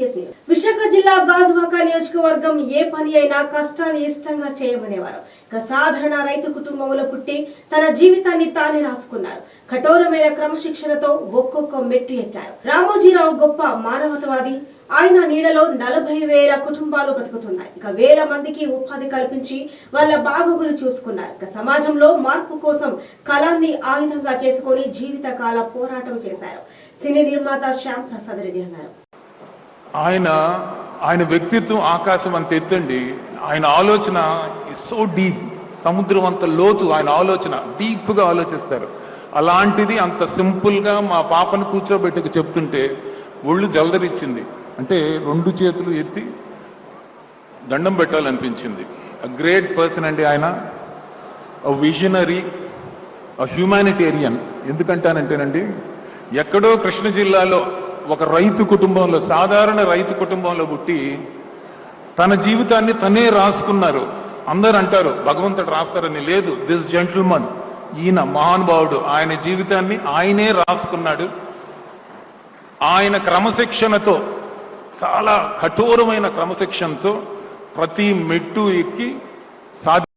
CPS Visakha జిల్లా గాజువాక నియోజకవర్గం ఏ పని అయినా కష్టాన్ని ఇష్టంగా చేయమనేవారు. ఇక సాధారణ రైతు కుటుంబంలో పుట్టి తన జీవితాన్ని తానే రాసుకున్నారు. కఠోరమైన క్రమశిక్షణతో ఒక్కొక్క మెట్టు ఎక్కారు. రామోజీరావు గొప్ప మానవతవాది. ఆయన నీడలో నలభై వేల కుటుంబాలు బ్రతుకుతున్నాయి ఇక వేల మందికి ఉపాధి కల్పించి వాళ్ళ బాగోగులు చూసుకున్నారు. ఇక సమాజంలో మార్పు కోసం కళాన్ని ఆయుధంగా చేసుకొని జీవితకాల పోరాటం చేశారు. సినీ నిర్మాత శ్యామ్ ప్రసాద్ రెడ్డి అన్నారు. ఆయన ఆయన వ్యక్తిత్వం ఆకాశం అంత ఎత్తండి ఆయన ఆలోచన సో డీప్ సముద్రం అంత లోతు ఆయన ఆలోచన డీప్గా ఆలోచిస్తారు. అలాంటిది అంత సింపుల్గా మా పాపను కూర్చోబెట్టుకు చెప్తుంటే ఒళ్ళు జలదరిచ్చింది. అంటే రెండు చేతులు ఎత్తి దండం పెట్టాలనిపించింది. గ్రేట్ పర్సన్ అండి ఆయన. విజనరీ హ్యూమానిటేరియన్ ఎందుకంటానంటేనండి ఎక్కడో కృష్ణ జిల్లాలో ఒక రైతు కుటుంబంలో సాధారణ రైతు కుటుంబంలో పుట్టి తన జీవితాన్ని తనే రాసుకున్నారు. అందరు అంటారు భగవంతుడు రాస్తారని. లేదు దిస్ జెంటిల్మన్ ఈయన మహానుభావుడు ఆయన జీవితాన్ని ఆయనే రాసుకున్నాడు. ఆయన క్రమశిక్షణతో చాలా కఠోరమైన క్రమశిక్షణతో ప్రతి మెట్టు ఎక్కి సాధి